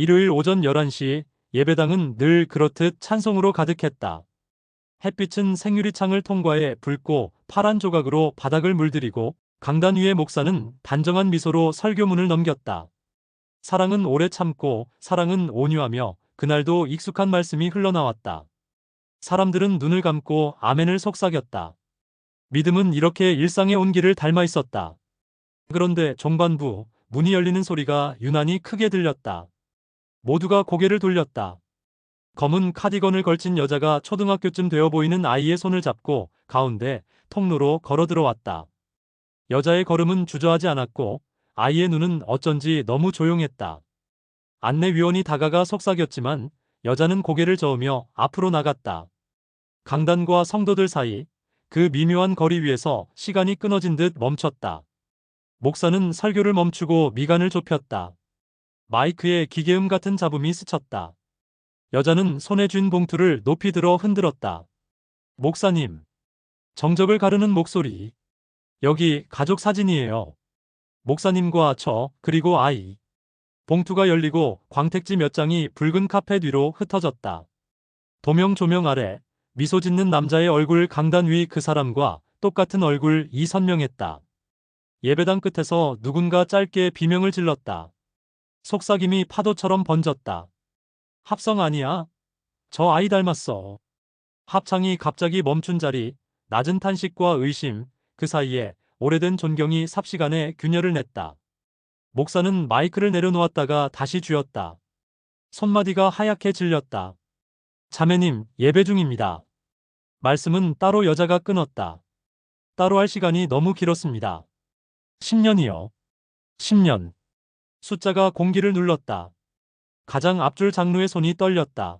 일요일 오전 11시 예배당은 늘 그렇듯 찬송으로 가득했다. 햇빛은 생유리 창을 통과해 붉고 파란 조각으로 바닥을 물들이고 강단 위의 목사는 단정한 미소로 설교문을 넘겼다. 사랑은 오래 참고 사랑은 온유하며 그날도 익숙한 말씀이 흘러나왔다. 사람들은 눈을 감고 아멘을 속삭였다. 믿음은 이렇게 일상의 온기를 닮아 있었다. 그런데 종반부 문이 열리는 소리가 유난히 크게 들렸다. 모두가 고개를 돌렸다. 검은 카디건을 걸친 여자가 초등학교쯤 되어 보이는 아이의 손을 잡고 가운데 통로로 걸어 들어왔다. 여자의 걸음은 주저하지 않았고 아이의 눈은 어쩐지 너무 조용했다. 안내위원이 다가가 속삭였지만 여자는 고개를 저으며 앞으로 나갔다. 강단과 성도들 사이 그 미묘한 거리 위에서 시간이 끊어진 듯 멈췄다. 목사는 설교를 멈추고 미간을 좁혔다. 마이크에 기계음 같은 잡음이 스쳤다. 여자는 손에 쥔 봉투를 높이 들어 흔들었다. 목사님. 정적을 가르는 목소리. 여기 가족 사진이에요. 목사님과 저, 그리고 아이. 봉투가 열리고 광택지 몇 장이 붉은 카펫 위로 흩어졌다. 도명 조명 아래 미소 짓는 남자의 얼굴 강단 위 그 사람과 똑같은 얼굴 이 선명했다. 예배당 끝에서 누군가 짧게 비명을 질렀다. 속삭임이 파도처럼 번졌다. 합성 아니야? 저 아이 닮았어. 합창이 갑자기 멈춘 자리, 낮은 탄식과 의심, 그 사이에 오래된 존경이 삽시간에 균열을 냈다. 목사는 마이크를 내려놓았다가 다시 쥐었다. 손마디가 하얗게 질렸다. 자매님, 예배 중입니다. 말씀은 따로 여자가 끊었다. 따로 할 시간이 너무 길었습니다. 10년이요. 10년. 숫자가 공기를 눌렀다. 가장 앞줄 장로의 손이 떨렸다.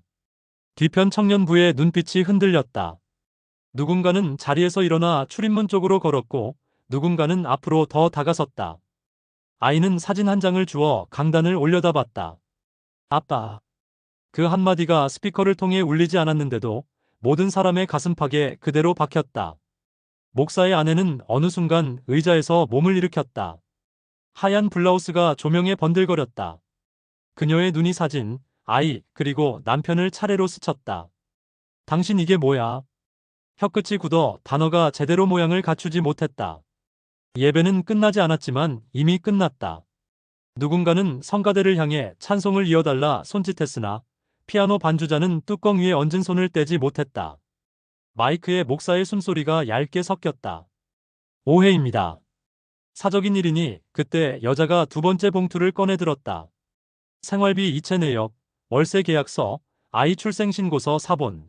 뒤편 청년부의 눈빛이 흔들렸다. 누군가는 자리에서 일어나 출입문 쪽으로 걸었고 누군가는 앞으로 더 다가섰다. 아이는 사진 한 장을 주워 강단을 올려다 봤다. 아빠. 그 한마디가 스피커를 통해 울리지 않았는데도 모든 사람의 가슴팍에 그대로 박혔다. 목사의 아내는 어느 순간 의자에서 몸을 일으켰다. 하얀 블라우스가 조명에 번들거렸다. 그녀의 눈이 사진, 아이, 그리고 남편을 차례로 스쳤다. 당신 이게 뭐야? 혀끝이 굳어 단어가 제대로 모양을 갖추지 못했다. 예배는 끝나지 않았지만 이미 끝났다. 누군가는 성가대를 향해 찬송을 이어달라 손짓했으나 피아노 반주자는 뚜껑 위에 얹은 손을 떼지 못했다. 마이크에 목사의 숨소리가 얇게 섞였다. 오해입니다. 사적인 일이니 그때 여자가 두 번째 봉투를 꺼내 들었다. 생활비 이체 내역, 월세 계약서, 아이 출생 신고서 사본.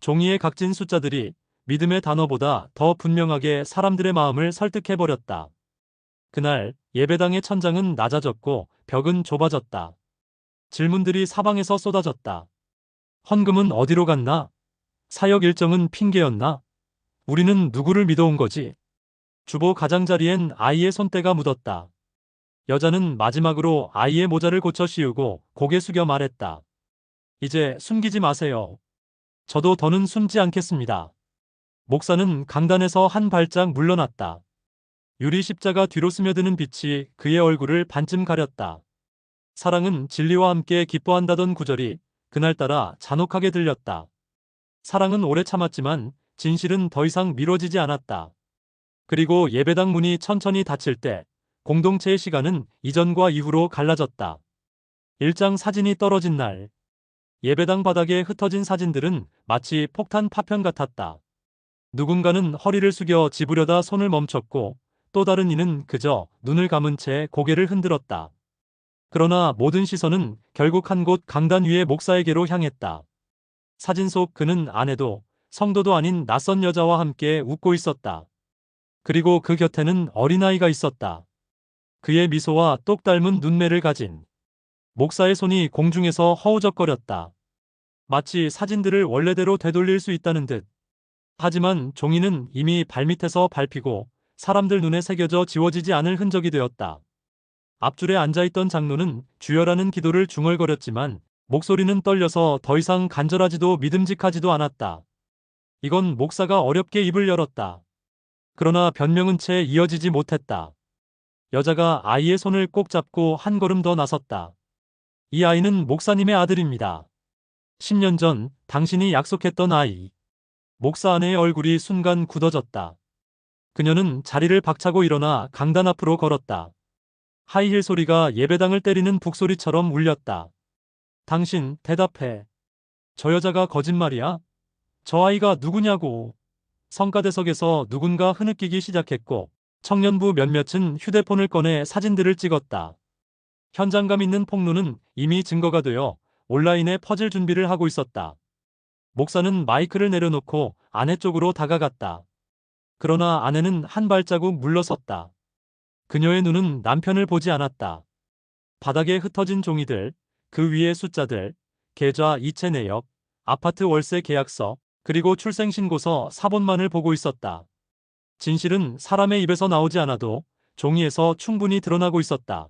종이의 각진 숫자들이 믿음의 단어보다 더 분명하게 사람들의 마음을 설득해버렸다. 그날 예배당의 천장은 낮아졌고 벽은 좁아졌다. 질문들이 사방에서 쏟아졌다. 헌금은 어디로 갔나? 사역 일정은 핑계였나? 우리는 누구를 믿어온 거지? 주보 가장자리엔 아이의 손때가 묻었다. 여자는 마지막으로 아이의 모자를 고쳐 씌우고 고개 숙여 말했다. 이제 숨기지 마세요. 저도 더는 숨지 않겠습니다. 목사는 강단에서 한 발짝 물러났다. 유리 십자가 뒤로 스며드는 빛이 그의 얼굴을 반쯤 가렸다. 사랑은 진리와 함께 기뻐한다던 구절이 그날따라 잔혹하게 들렸다. 사랑은 오래 참았지만 진실은 더 이상 미뤄지지 않았다. 그리고 예배당 문이 천천히 닫힐 때 공동체의 시간은 이전과 이후로 갈라졌다. 일장 사진이 떨어진 날 예배당 바닥에 흩어진 사진들은 마치 폭탄 파편 같았다. 누군가는 허리를 숙여 집으려다 손을 멈췄고 또 다른 이는 그저 눈을 감은 채 고개를 흔들었다. 그러나 모든 시선은 결국 한 곳 강단 위의 목사에게로 향했다. 사진 속 그는 아내도 성도도 아닌 낯선 여자와 함께 웃고 있었다. 그리고 그 곁에는 어린아이가 있었다. 그의 미소와 똑 닮은 눈매를 가진 목사의 손이 공중에서 허우적거렸다. 마치 사진들을 원래대로 되돌릴 수 있다는 듯. 하지만 종이는 이미 발밑에서 밟히고 사람들 눈에 새겨져 지워지지 않을 흔적이 되었다. 앞줄에 앉아있던 장로는 주여라는 기도를 중얼거렸지만 목소리는 떨려서 더 이상 간절하지도 믿음직하지도 않았다. 이건 목사가 어렵게 입을 열었다. 그러나 변명은 채 이어지지 못했다. 여자가 아이의 손을 꼭 잡고 한 걸음 더 나섰다. 이 아이는 목사님의 아들입니다. 10년 전 당신이 약속했던 아이. 목사 아내의 얼굴이 순간 굳어졌다. 그녀는 자리를 박차고 일어나 강단 앞으로 걸었다. 하이힐 소리가 예배당을 때리는 북소리처럼 울렸다. 당신 대답해. 저 여자가 거짓말이야? 저 아이가 누구냐고. 성가대석에서 누군가 흐느끼기 시작했고 청년부 몇몇은 휴대폰을 꺼내 사진들을 찍었다. 현장감 있는 폭로는 이미 증거가 되어 온라인에 퍼질 준비를 하고 있었다. 목사는 마이크를 내려놓고 아내 쪽으로 다가갔다. 그러나 아내는 한 발자국 물러섰다. 그녀의 눈은 남편을 보지 않았다. 바닥에 흩어진 종이들, 그 위에 숫자들, 계좌 이체 내역, 아파트 월세 계약서, 그리고 출생신고서 사본만을 보고 있었다. 진실은 사람의 입에서 나오지 않아도 종이에서 충분히 드러나고 있었다.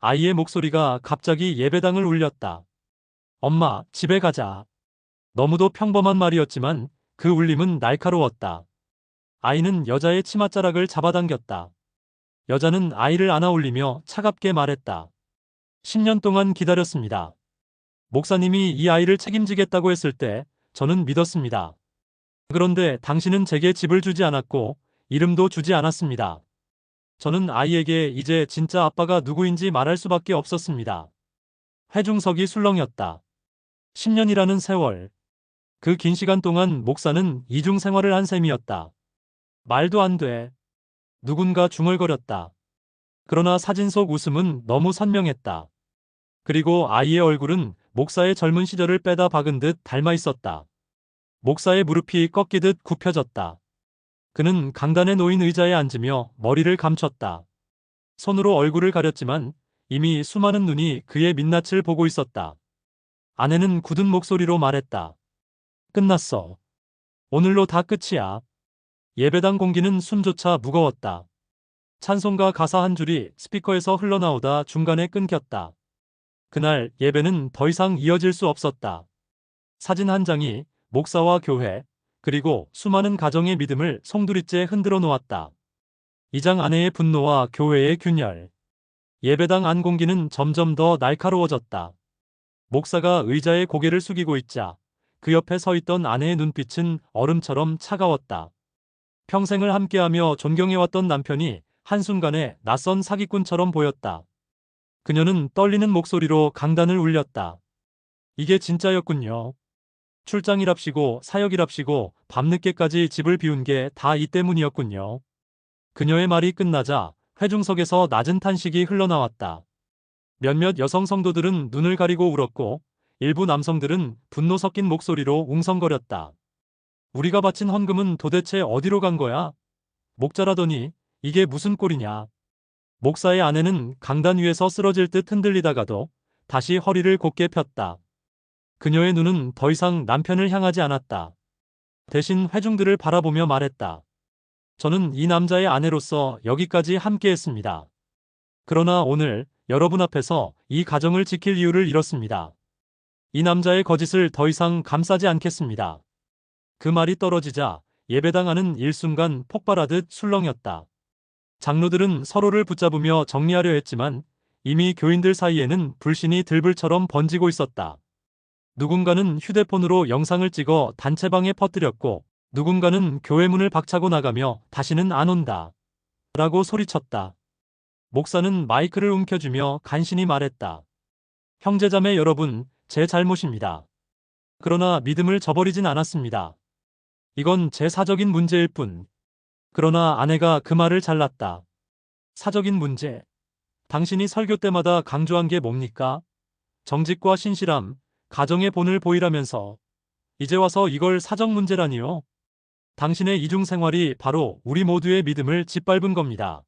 아이의 목소리가 갑자기 예배당을 울렸다. 엄마, 집에 가자. 너무도 평범한 말이었지만 그 울림은 날카로웠다. 아이는 여자의 치맛자락을 잡아당겼다. 여자는 아이를 안아 올리며 차갑게 말했다. 10년 동안 기다렸습니다. 목사님이 이 아이를 책임지겠다고 했을 때 저는 믿었습니다. 그런데 당신은 제게 집을 주지 않았고 이름도 주지 않았습니다. 저는 아이에게 이제 진짜 아빠가 누구인지 말할 수밖에 없었습니다. 회중석이 술렁였다. 10년이라는 세월. 그 긴 시간 동안 목사는 이중 생활을 한 셈이었다. 말도 안 돼. 누군가 중얼거렸다. 그러나 사진 속 웃음은 너무 선명했다. 그리고 아이의 얼굴은 목사의 젊은 시절을 빼다 박은 듯 닮아 있었다. 목사의 무릎이 꺾이듯 굽혀졌다. 그는 강단에 놓인 의자에 앉으며 머리를 감췄다. 손으로 얼굴을 가렸지만 이미 수많은 눈이 그의 민낯을 보고 있었다. 아내는 굳은 목소리로 말했다. 끝났어. 오늘로 다 끝이야. 예배당 공기는 숨조차 무거웠다. 찬송가 가사 한 줄이 스피커에서 흘러나오다 중간에 끊겼다. 그날 예배는 더 이상 이어질 수 없었다. 사진 한 장이 목사와 교회, 그리고 수많은 가정의 믿음을 송두리째 흔들어 놓았다. 이 장 아내의 분노와 교회의 균열. 예배당 안 공기는 점점 더 날카로워졌다. 목사가 의자에 고개를 숙이고 있자 그 옆에 서 있던 아내의 눈빛은 얼음처럼 차가웠다. 평생을 함께하며 존경해왔던 남편이 한순간에 낯선 사기꾼처럼 보였다. 그녀는 떨리는 목소리로 강단을 울렸다. 이게 진짜였군요. 출장이랍시고 사역이랍시고 밤늦게까지 집을 비운 게 다 이 때문이었군요. 그녀의 말이 끝나자 회중석에서 낮은 탄식이 흘러나왔다. 몇몇 여성 성도들은 눈을 가리고 울었고 일부 남성들은 분노 섞인 목소리로 웅성거렸다. 우리가 바친 헌금은 도대체 어디로 간 거야? 목자라더니 이게 무슨 꼴이냐? 목사의 아내는 강단 위에서 쓰러질 듯 흔들리다가도 다시 허리를 곧게 폈다. 그녀의 눈은 더 이상 남편을 향하지 않았다. 대신 회중들을 바라보며 말했다. 저는 이 남자의 아내로서 여기까지 함께 했습니다. 그러나 오늘 여러분 앞에서 이 가정을 지킬 이유를 잃었습니다. 이 남자의 거짓을 더 이상 감싸지 않겠습니다. 그 말이 떨어지자 예배당 안은 일순간 폭발하듯 술렁였다. 장로들은 서로를 붙잡으며 정리하려 했지만 이미 교인들 사이에는 불신이 들불처럼 번지고 있었다. 누군가는 휴대폰으로 영상을 찍어 단체방에 퍼뜨렸고 누군가는 교회 문을 박차고 나가며 다시는 안 온다. 라고 소리쳤다. 목사는 마이크를 움켜쥐며 간신히 말했다. 형제자매 여러분, 제 잘못입니다. 그러나 믿음을 저버리진 않았습니다. 이건 제 사적인 문제일 뿐. 그러나 아내가 그 말을 잘랐다. 사적인 문제. 당신이 설교 때마다 강조한 게 뭡니까? 정직과 신실함, 가정의 본을 보이라면서 이제 와서 이걸 사적 문제라니요? 당신의 이중 생활이 바로 우리 모두의 믿음을 짓밟은 겁니다.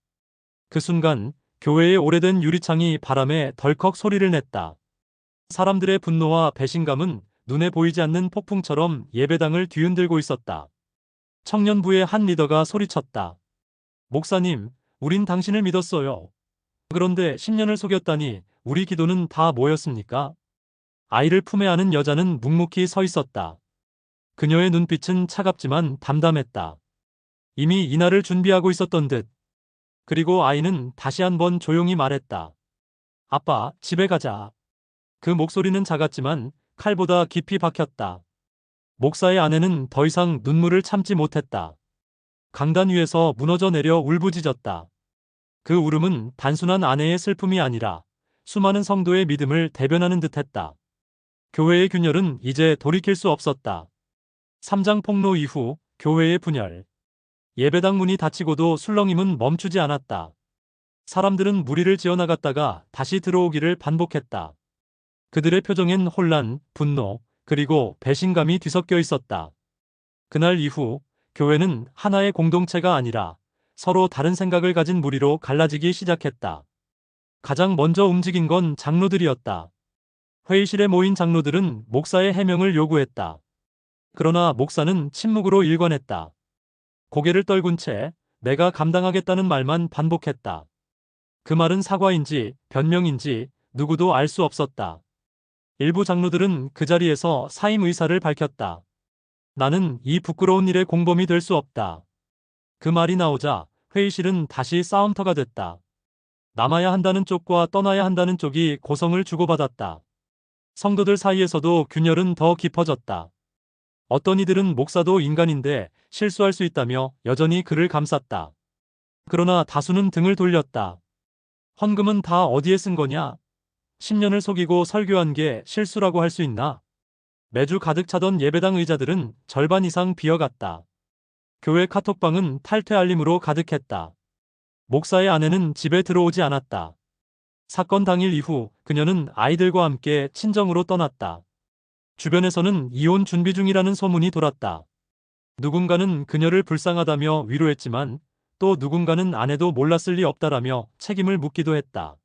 그 순간 교회의 오래된 유리창이 바람에 덜컥 소리를 냈다. 사람들의 분노와 배신감은 눈에 보이지 않는 폭풍처럼 예배당을 뒤흔들고 있었다. 청년부의 한 리더가 소리쳤다. 목사님, 우린 당신을 믿었어요. 그런데 10년을 속였다니 우리 기도는 다 뭐였습니까? 아이를 품에 안은 여자는 묵묵히 서 있었다. 그녀의 눈빛은 차갑지만 담담했다. 이미 이날을 준비하고 있었던 듯. 그리고 아이는 다시 한번 조용히 말했다. 아빠, 집에 가자. 그 목소리는 작았지만 칼보다 깊이 박혔다. 목사의 아내는 더 이상 눈물을 참지 못했다. 강단 위에서 무너져 내려 울부짖었다. 그 울음은 단순한 아내의 슬픔이 아니라 수많은 성도의 믿음을 대변하는 듯했다. 교회의 균열은 이제 돌이킬 수 없었다. 3장 폭로 이후 교회의 분열. 예배당 문이 닫히고도 술렁임은 멈추지 않았다. 사람들은 무리를 지어나갔다가 다시 들어오기를 반복했다. 그들의 표정엔 혼란, 분노, 그리고 배신감이 뒤섞여 있었다. 그날 이후 교회는 하나의 공동체가 아니라 서로 다른 생각을 가진 무리로 갈라지기 시작했다. 가장 먼저 움직인 건 장로들이었다. 회의실에 모인 장로들은 목사의 해명을 요구했다. 그러나 목사는 침묵으로 일관했다. 고개를 떨군 채 내가 감당하겠다는 말만 반복했다. 그 말은 사과인지 변명인지 누구도 알 수 없었다. 일부 장로들은 그 자리에서 사임 의사를 밝혔다. 나는 이 부끄러운 일의 공범이 될 수 없다. 그 말이 나오자 회의실은 다시 싸움터가 됐다. 남아야 한다는 쪽과 떠나야 한다는 쪽이 고성을 주고받았다. 성도들 사이에서도 균열은 더 깊어졌다. 어떤 이들은 목사도 인간인데 실수할 수 있다며 여전히 그를 감쌌다. 그러나 다수는 등을 돌렸다. 헌금은 다 어디에 쓴 거냐? 10년을 속이고 설교한 게 실수라고 할 수 있나? 매주 가득 차던 예배당 의자들은 절반 이상 비어갔다. 교회 카톡방은 탈퇴 알림으로 가득했다. 목사의 아내는 집에 들어오지 않았다. 사건 당일 이후 그녀는 아이들과 함께 친정으로 떠났다. 주변에서는 이혼 준비 중이라는 소문이 돌았다. 누군가는 그녀를 불쌍하다며 위로했지만 또 누군가는 아내도 몰랐을 리 없다라며 책임을 묻기도 했다.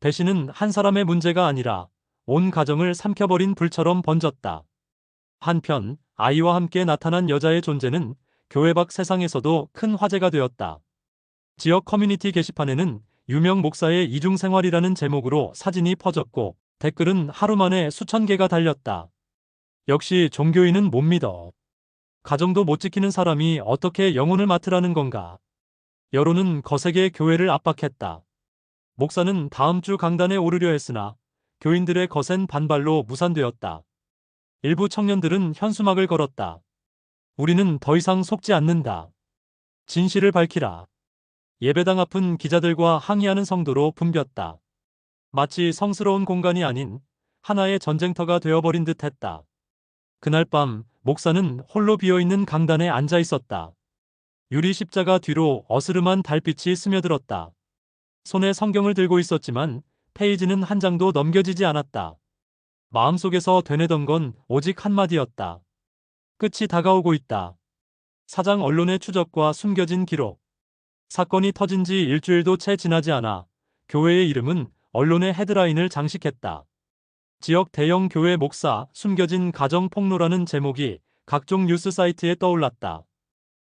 배신은 한 사람의 문제가 아니라 온 가정을 삼켜버린 불처럼 번졌다. 한편 아이와 함께 나타난 여자의 존재는 교회 밖 세상에서도 큰 화제가 되었다. 지역 커뮤니티 게시판에는 유명 목사의 이중생활이라는 제목으로 사진이 퍼졌고 댓글은 하루 만에 수천 개가 달렸다. 역시 종교인은 못 믿어. 가정도 못 지키는 사람이 어떻게 영혼을 맡으라는 건가. 여론은 거세게 교회를 압박했다. 목사는 다음 주 강단에 오르려 했으나 교인들의 거센 반발로 무산되었다. 일부 청년들은 현수막을 걸었다. 우리는 더 이상 속지 않는다. 진실을 밝히라. 예배당 앞은 기자들과 항의하는 성도로 붐볐다. 마치 성스러운 공간이 아닌 하나의 전쟁터가 되어버린 듯 했다. 그날 밤 목사는 홀로 비어있는 강단에 앉아 있었다. 유리 십자가 뒤로 어스름한 달빛이 스며들었다. 손에 성경을 들고 있었지만 페이지는 한 장도 넘겨지지 않았다. 마음속에서 되뇌던 건 오직 한마디였다. 끝이 다가오고 있다. 사장 언론의 추적과 숨겨진 기록. 사건이 터진 지 일주일도 채 지나지 않아 교회의 이름은 언론의 헤드라인을 장식했다. 지역 대형 교회 목사 숨겨진 가정 폭로라는 제목이 각종 뉴스 사이트에 떠올랐다.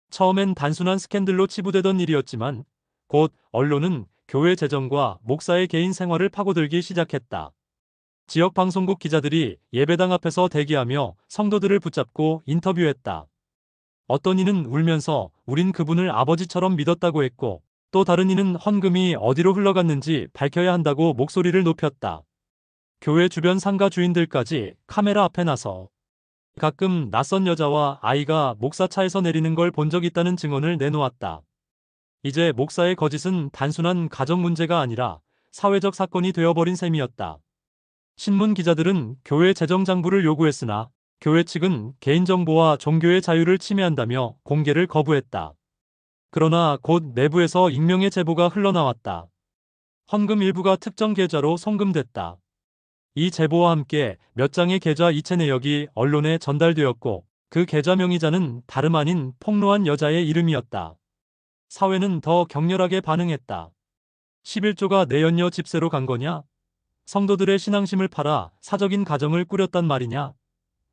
처음엔 단순한 스캔들로 치부되던 일이었지만 곧 언론은 교회 재정과 목사의 개인 생활을 파고들기 시작했다. 지역 방송국 기자들이 예배당 앞에서 대기하며 성도들을 붙잡고 인터뷰했다. 어떤 이는 울면서 우린 그분을 아버지처럼 믿었다고 했고 또 다른 이는 헌금이 어디로 흘러갔는지 밝혀야 한다고 목소리를 높였다. 교회 주변 상가 주인들까지 카메라 앞에 나서 가끔 낯선 여자와 아이가 목사 차에서 내리는 걸 본 적 있다는 증언을 내놓았다. 이제 목사의 거짓은 단순한 가정 문제가 아니라 사회적 사건이 되어버린 셈이었다. 신문 기자들은 교회 재정 장부를 요구했으나 교회 측은 개인정보와 종교의 자유를 침해한다며 공개를 거부했다. 그러나 곧 내부에서 익명의 제보가 흘러나왔다. 헌금 일부가 특정 계좌로 송금됐다. 이 제보와 함께 몇 장의 계좌 이체 내역이 언론에 전달되었고 그 계좌 명의자는 다름 아닌 폭로한 여자의 이름이었다. 사회는 더 격렬하게 반응했다. 11조가 내연녀 집세로 간 거냐? 성도들의 신앙심을 팔아 사적인 가정을 꾸렸단 말이냐?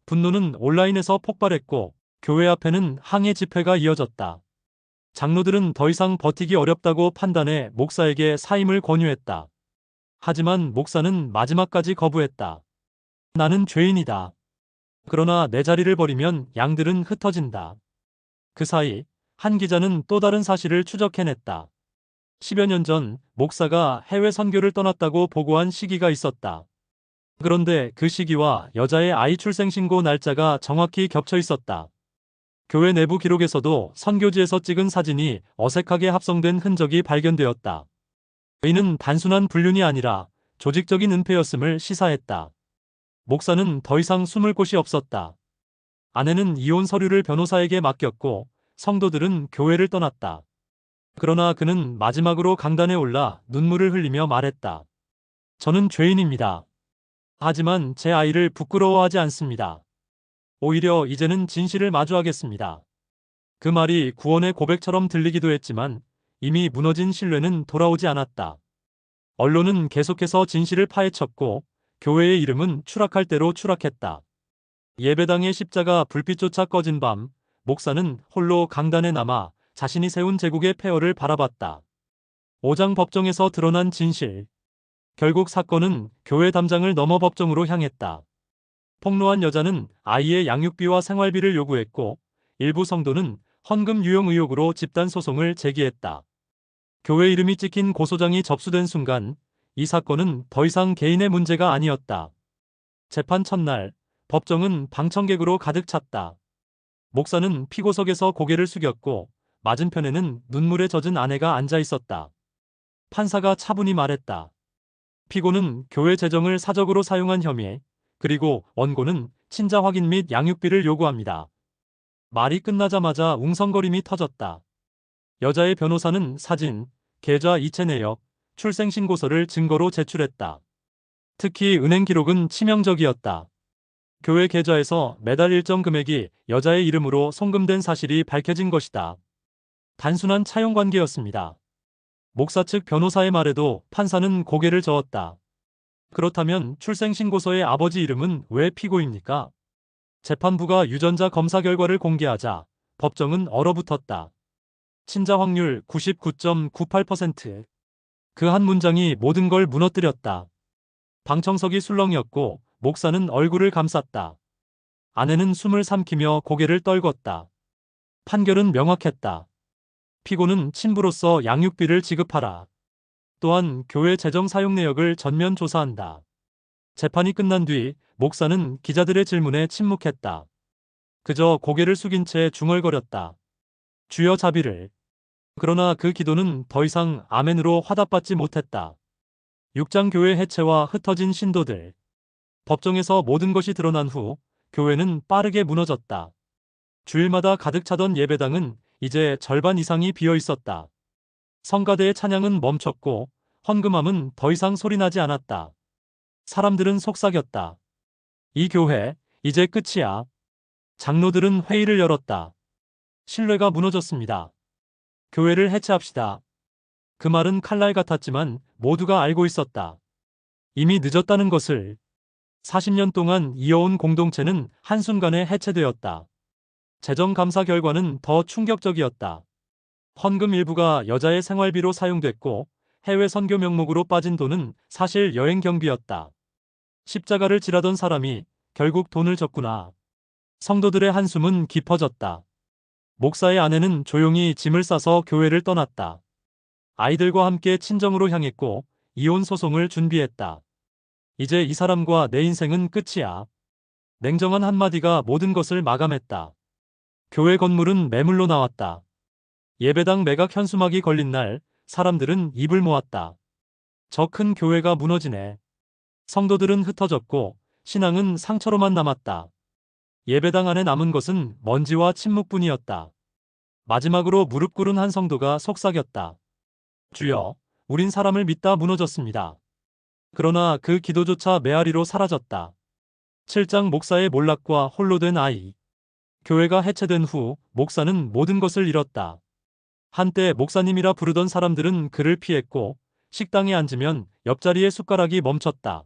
분노는 온라인에서 폭발했고 교회 앞에는 항해 집회가 이어졌다. 장로들은 더 이상 버티기 어렵다고 판단해 목사에게 사임을 권유했다. 하지만 목사는 마지막까지 거부했다. 나는 죄인이다. 그러나 내 자리를 버리면 양들은 흩어진다. 그 사이 한 기자는 또 다른 사실을 추적해냈다. 10여 년 전 목사가 해외 선교를 떠났다고 보고한 시기가 있었다. 그런데 그 시기와 여자의 아이 출생 신고 날짜가 정확히 겹쳐 있었다. 교회 내부 기록에서도 선교지에서 찍은 사진이 어색하게 합성된 흔적이 발견되었다. 이는 단순한 불륜이 아니라 조직적인 은폐였음을 시사했다. 목사는 더 이상 숨을 곳이 없었다. 아내는 이혼 서류를 변호사에게 맡겼고 성도들은 교회를 떠났다. 그러나 그는 마지막으로 강단에 올라 눈물을 흘리며 말했다. 저는 죄인입니다. 하지만 제 아이를 부끄러워하지 않습니다. 오히려 이제는 진실을 마주하겠습니다. 그 말이 구원의 고백처럼 들리기도 했지만 이미 무너진 신뢰는 돌아오지 않았다. 언론은 계속해서 진실을 파헤쳤고 교회의 이름은 추락할 대로 추락했다. 예배당의 십자가 불빛조차 꺼진 밤, 목사는 홀로 강단에 남아 자신이 세운 제국의 폐허를 바라봤다. 오장 법정에서 드러난 진실. 결국 사건은 교회 담장을 넘어 법정으로 향했다. 폭로한 여자는 아이의 양육비와 생활비를 요구했고 일부 성도는 헌금 유용 의혹으로 집단 소송을 제기했다. 교회 이름이 찍힌 고소장이 접수된 순간 이 사건은 더 이상 개인의 문제가 아니었다. 재판 첫날 법정은 방청객으로 가득 찼다. 목사는 피고석에서 고개를 숙였고 맞은편에는 눈물에 젖은 아내가 앉아 있었다. 판사가 차분히 말했다. 피고는 교회 재정을 사적으로 사용한 혐의, 그리고 원고는 친자 확인 및 양육비를 요구합니다. 말이 끝나자마자 웅성거림이 터졌다. 여자의 변호사는 사진, 계좌 이체 내역, 출생신고서를 증거로 제출했다. 특히 은행 기록은 치명적이었다. 교회 계좌에서 매달 일정 금액이 여자의 이름으로 송금된 사실이 밝혀진 것이다. 단순한 차용 관계였습니다. 목사 측 변호사의 말에도 판사는 고개를 저었다. 그렇다면 출생신고서의 아버지 이름은 왜 피고입니까? 재판부가 유전자 검사 결과를 공개하자 법정은 얼어붙었다. 친자 확률 99.98%. 그 한 문장이 모든 걸 무너뜨렸다. 방청석이 술렁이었고 목사는 얼굴을 감쌌다. 아내는 숨을 삼키며 고개를 떨궜다. 판결은 명확했다. 피고는 친부로서 양육비를 지급하라. 또한 교회 재정 사용 내역을 전면 조사한다. 재판이 끝난 뒤 목사는 기자들의 질문에 침묵했다. 그저 고개를 숙인 채 중얼거렸다. 주여 자비를. 그러나 그 기도는 더 이상 아멘으로 화답받지 못했다. 육장 교회 해체와 흩어진 신도들. 법정에서 모든 것이 드러난 후 교회는 빠르게 무너졌다. 주일마다 가득 차던 예배당은 이제 절반 이상이 비어 있었다. 성가대의 찬양은 멈췄고 헌금함은 더 이상 소리나지 않았다. 사람들은 속삭였다. 이 교회, 이제 끝이야. 장로들은 회의를 열었다. 신뢰가 무너졌습니다. 교회를 해체합시다. 그 말은 칼날 같았지만 모두가 알고 있었다. 이미 늦었다는 것을 40년 동안 이어온 공동체는 한순간에 해체되었다. 재정 감사 결과는 더 충격적이었다. 헌금 일부가 여자의 생활비로 사용됐고 해외 선교 명목으로 빠진 돈은 사실 여행 경비였다. 십자가를 지라던 사람이 결국 돈을 졌구나. 성도들의 한숨은 깊어졌다. 목사의 아내는 조용히 짐을 싸서 교회를 떠났다. 아이들과 함께 친정으로 향했고 이혼 소송을 준비했다. 이제 이 사람과 내 인생은 끝이야. 냉정한 한마디가 모든 것을 마감했다. 교회 건물은 매물로 나왔다. 예배당 매각 현수막이 걸린 날 사람들은 입을 모았다. 저 큰 교회가 무너지네. 성도들은 흩어졌고 신앙은 상처로만 남았다. 예배당 안에 남은 것은 먼지와 침묵뿐이었다. 마지막으로 무릎 꿇은 한 성도가 속삭였다. 주여, 우린 사람을 믿다 무너졌습니다. 그러나 그 기도조차 메아리로 사라졌다. 7장 목사의 몰락과 홀로 된 아이. 교회가 해체된 후 목사는 모든 것을 잃었다. 한때 목사님이라 부르던 사람들은 그를 피했고 식당에 앉으면 옆자리에 숟가락이 멈췄다.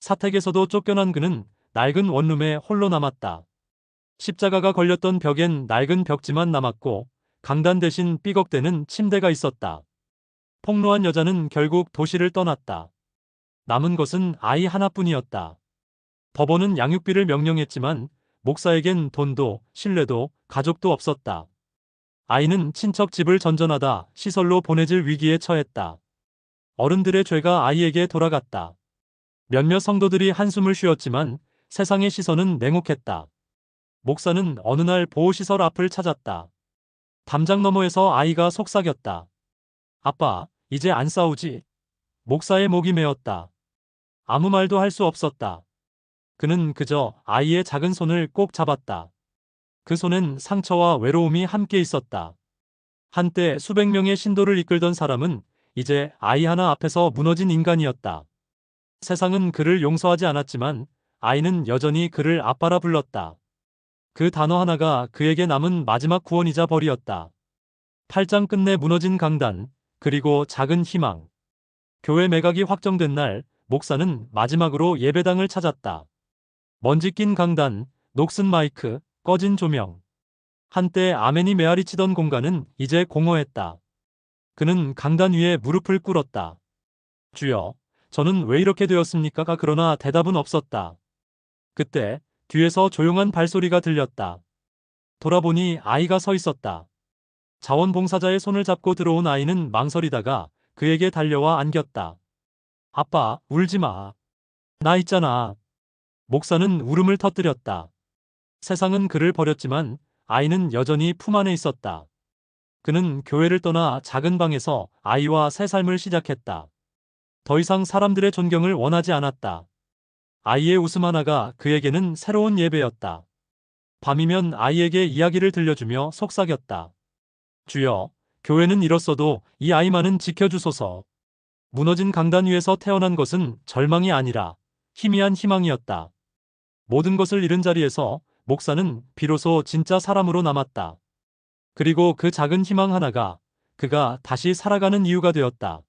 사택에서도 쫓겨난 그는 낡은 원룸에 홀로 남았다. 십자가가 걸렸던 벽엔 낡은 벽지만 남았고 강단 대신 삐걱대는 침대가 있었다. 폭로한 여자는 결국 도시를 떠났다. 남은 것은 아이 하나뿐이었다. 법원은 양육비를 명령했지만 목사에겐 돈도 신뢰도 가족도 없었다. 아이는 친척 집을 전전하다 시설로 보내질 위기에 처했다. 어른들의 죄가 아이에게 돌아갔다. 몇몇 성도들이 한숨을 쉬었지만 세상의 시선은 냉혹했다. 목사는 어느 날 보호시설 앞을 찾았다. 담장 너머에서 아이가 속삭였다. 아빠, 이제 안 싸우지? 목사의 목이 메었다. 아무 말도 할 수 없었다. 그는 그저 아이의 작은 손을 꼭 잡았다. 그 손엔 상처와 외로움이 함께 있었다. 한때 수백 명의 신도를 이끌던 사람은 이제 아이 하나 앞에서 무너진 인간이었다. 세상은 그를 용서하지 않았지만 아이는 여전히 그를 아빠라 불렀다. 그 단어 하나가 그에게 남은 마지막 구원이자 벌이었다. 8장 끝내 무너진 강단, 그리고 작은 희망. 교회 매각이 확정된 날, 목사는 마지막으로 예배당을 찾았다. 먼지 낀 강단, 녹슨 마이크, 꺼진 조명. 한때 아멘이 메아리 치던 공간은 이제 공허했다. 그는 강단 위에 무릎을 꿇었다. 주여, 저는 왜 이렇게 되었습니까가 그러나 대답은 없었다. 그때 뒤에서 조용한 발소리가 들렸다. 돌아보니 아이가 서 있었다. 자원봉사자의 손을 잡고 들어온 아이는 망설이다가 그에게 달려와 안겼다. 아빠, 울지 마. 나 있잖아. 목사는 울음을 터뜨렸다. 세상은 그를 버렸지만 아이는 여전히 품 안에 있었다. 그는 교회를 떠나 작은 방에서 아이와 새 삶을 시작했다. 더 이상 사람들의 존경을 원하지 않았다. 아이의 웃음 하나가 그에게는 새로운 예배였다. 밤이면 아이에게 이야기를 들려주며 속삭였다. 주여, 교회는 잃었어도 이 아이만은 지켜주소서. 무너진 강단 위에서 태어난 것은 절망이 아니라 희미한 희망이었다. 모든 것을 잃은 자리에서 목사는 비로소 진짜 사람으로 남았다. 그리고 그 작은 희망 하나가 그가 다시 살아가는 이유가 되었다.